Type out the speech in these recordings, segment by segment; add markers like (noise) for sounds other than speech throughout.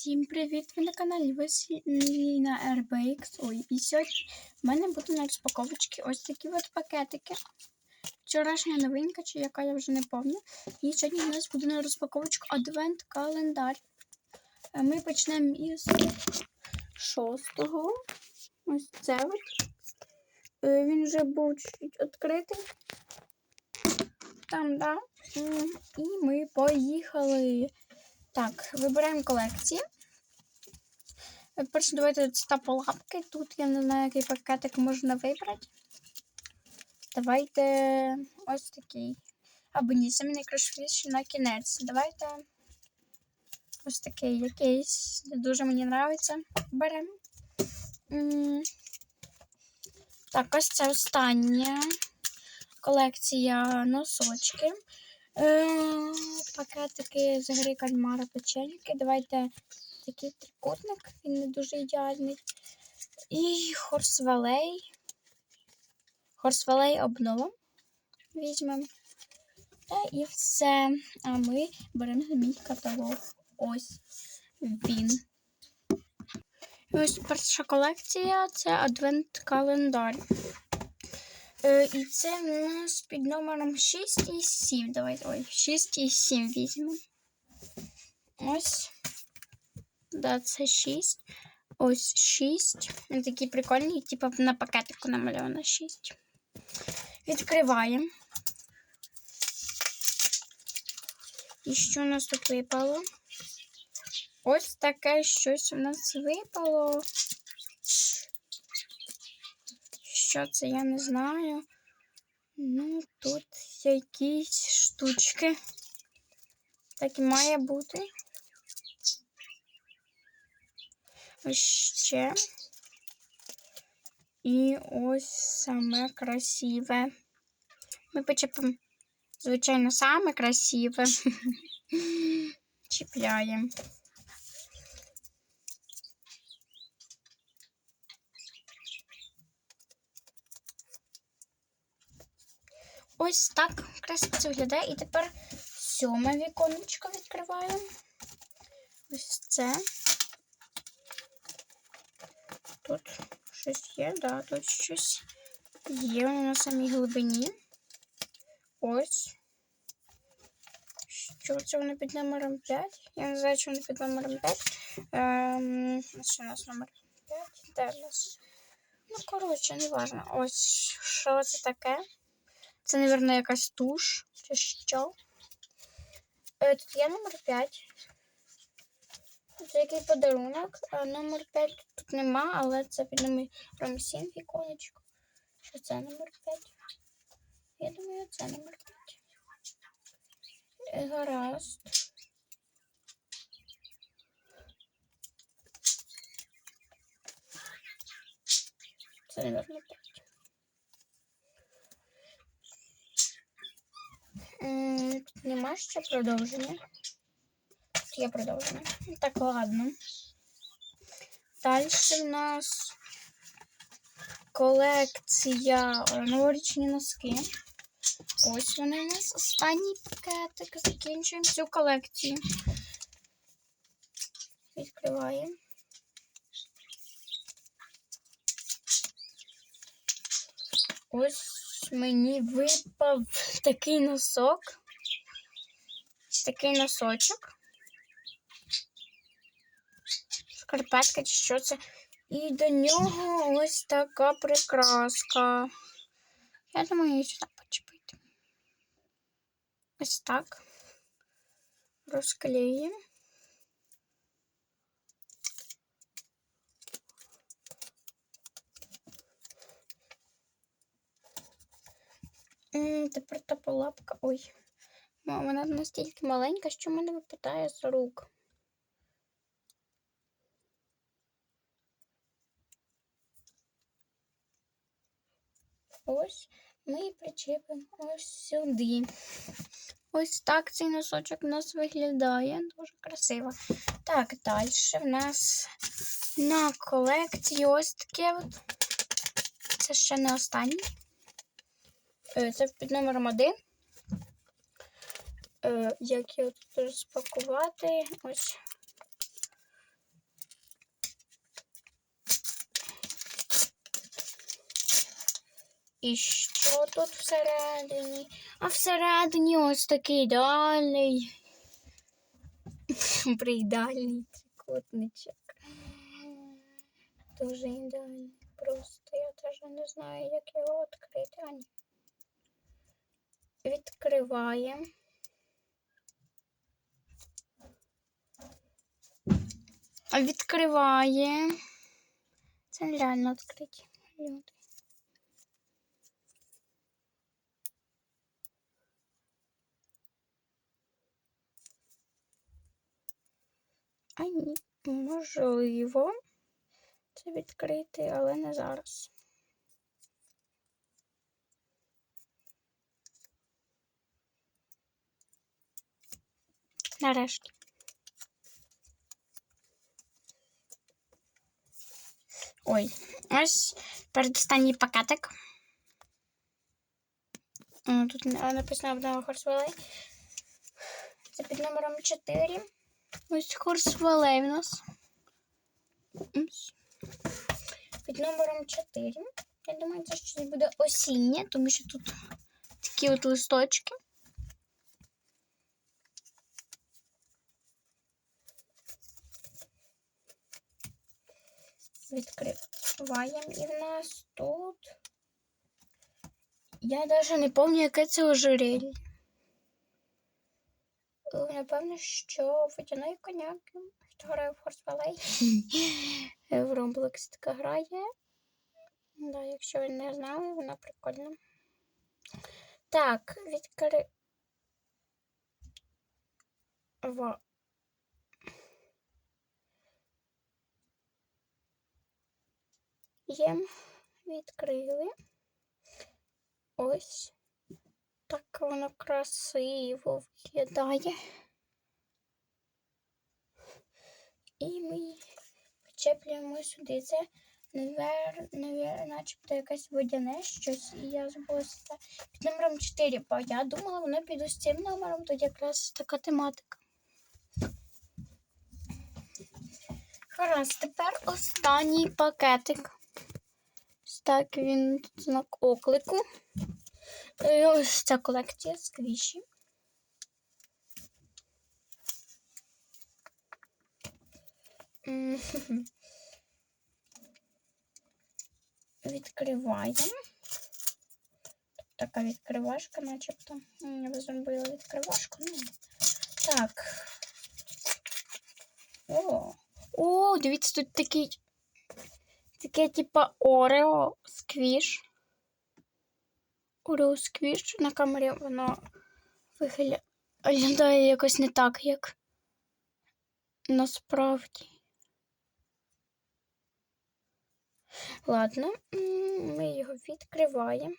Всім привіт! Ви на каналі Веселіна RBX. Ой, і сьогодні в мене будуть на розпаковочці ось такі от пакетики. Вчорашня новинка, чи яка я вже не пам'ятаю. І сьогодні в нас буде на розпаковочку адвент-календар. Е, Ми почнемо із шостого. Ось це от. Е, Він вже був чуть відкритий. Там, да. І ми поїхали. Так, вибираємо колекції. Е, Перше, давайте стаполапки. Тут я не знаю, який пакетик можна вибрати. Давайте ось такий. Або ні, це мені найкрасивіший на кінець. Давайте ось такий якийсь. Дуже мені подобається. Беремо. Так, ось це остання колекція носочки. Е, Пакетики з гри кальмара печеньки. Давайте такий трикутник, він не дуже ідеальний. І хорсвалей. Хорсвалей обнова. Візьмемо. Та і все. А ми беремо мій каталог. Ось він. Ось перша колекція це адвент-календар. Е, і це в нас під номером 6 і 7. Давайте, ой, 6 і 7 візьмемо. Ось. Да, це 6. Ось 6. Вони такі прикольні, типу на пакетику намальовано 6. Відкриваємо. І що у нас тут випало? Ось таке щось у нас випало. Що це, я не знаю. Ну, тут якісь штучки. Так і має бути. Ось ще. І ось саме красиве. Ми почепимо, звичайно, саме красиве. (laughs) Чіпляємо. Ось так красиво виглядає. І тепер сьоме віконечко відкриваємо. Ось це. Тут щось є, да, тут щось є на самій глибині. Ось. Що це воно під номером 5? Я не знаю, що воно під номером 5. Ем, що у нас номер 5? Де в нас? Ну, коротше, не важно. Ось що це таке. Це, мабуть, якась туш чи що. Е, Тут є номер 5. Це який подарунок. А номер 5 тут нема, але це під номером 7 віконечко. Що це номер 5? Я думаю, це номер 5. Е, Гаразд. Це, мабуть, 5. Тут нема ще продовження. Є продовження. Так, ладно. Далі в нас колекція е, новорічні носки. Ось вони у нас останній пакетик. Закінчуємо цю колекцію. Відкриваємо. Ось мені випав такий носок. Такий носочок. Шкарпетка чи що це. І до нього ось така прикраска. Я думаю, її сюди почепити. Ось так. Розклеїмо. Тепер тополапка. Ой. Ма- Вона настільки маленька, що мене випадає з рук. Ось ми і причепимо ось сюди. Ось так цей носочок у нас виглядає. Дуже красиво. Так, далі в нас на колекції ось таке от. Це ще не останній. Е, це під номером один. Е, як його тут розпакувати? Ось. І що тут всередині? А всередині ось такий ідеальний. (laughs) Придальний трикутничок. Дуже ідеальний. Просто я теж не знаю, як його відкрити. А. Відкриваємо. Відкриваємо. Це нереально відкрити. Люди. А ні, можливо. Це відкрити, але не зараз. Нарешті. Ой, ось передостанній пакетик. Тут написано одного Хорсвелей. Це під номером 4. Ось Хорсвелей в нас. Під номером 4. Я думаю, це щось буде осіннє, тому що тут такі от листочки. Відкриваємо. І в нас тут. Я навіть не пам'ятаю, яке це ожерелье. Напевно, що водяної коняки. Хто грає в Valley. (laughs) в Roblox така грає. Да, якщо ви не знали, вона прикольна. Так, відкри. Є. Відкрили. Ось. Так воно красиво виглядає. І ми причеплюємо сюди. Це навер, навер, начебто якесь водяне щось, і я забула під номером 4, бо я думала, воно піду з цим номером, тут якраз така тематика. Гаразд, тепер останній пакетик. Так він тут знак оклику. І ось ця колекція сквіші. М, Відкриваємо. Така відкривашка, начебто. Я зробила відкривашку. Ну. Так. О, О, дивіться, тут такий. Таке, типа Орео сквіш. Орео сквіш. На камері воно виглядає якось не так, як насправді. Ладно, ми його відкриваємо.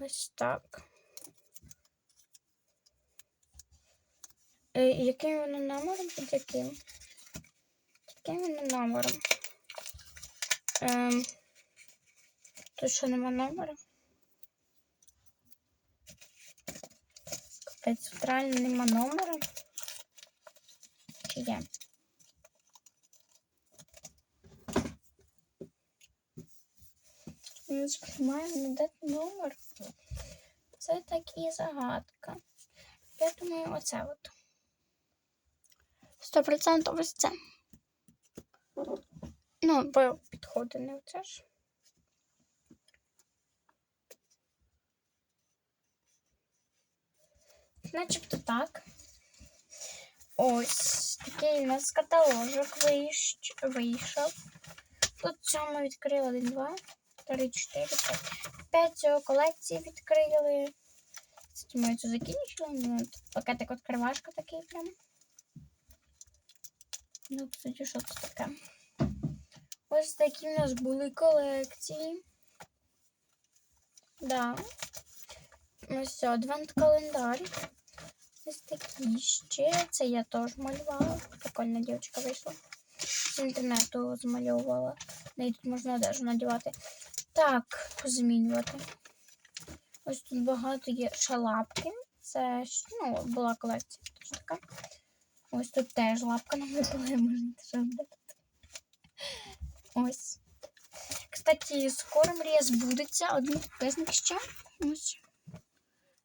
Ось так. Яким воно номером? Під яким? Яким воно номером? Ем, тут що нема номера? Капець, тут реально нема номера. Чи є? Ми сприймаємо надати номер. Це так і загадка. Я думаю, оце от. Сто процентів ось це. Ну, бо підходить не оце ж. Начебто так. Ось такий у нас каталожок вийш... вийшов. Тут цьому відкрили 1, 2, 3, 4, 5. 5 цього колекції відкрили. Думаю, це закінчили. Ну, пакетик відкривашка такий прям. Ну, кстати, що це таке? Ось такі в нас були колекції. Да. Ось адвент календар. Ось такі ще. Це я теж малювала. Прикольна дівчинка вийшла. З інтернету змальовувала. Неї тут можна одежу надівати. Так, змінювати. Ось тут багато є шалапки. Це ну, була колекція. Така. Ось тут теж лапка нам випала, можна теж робити. Ось. Кстати, скоро мрія збудеться. Один підписник ще. Ось.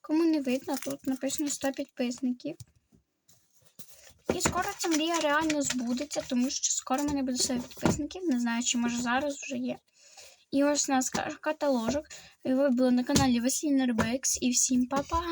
Кому не видно, тут написано 100 підписників. І скоро ця мрія реально збудеться, тому що скоро в мене буде 100 підписників. Не знаю, чи може зараз вже є. І ось у нас каталожок. Ви були на каналі Василь Нербекс. І всім па-па!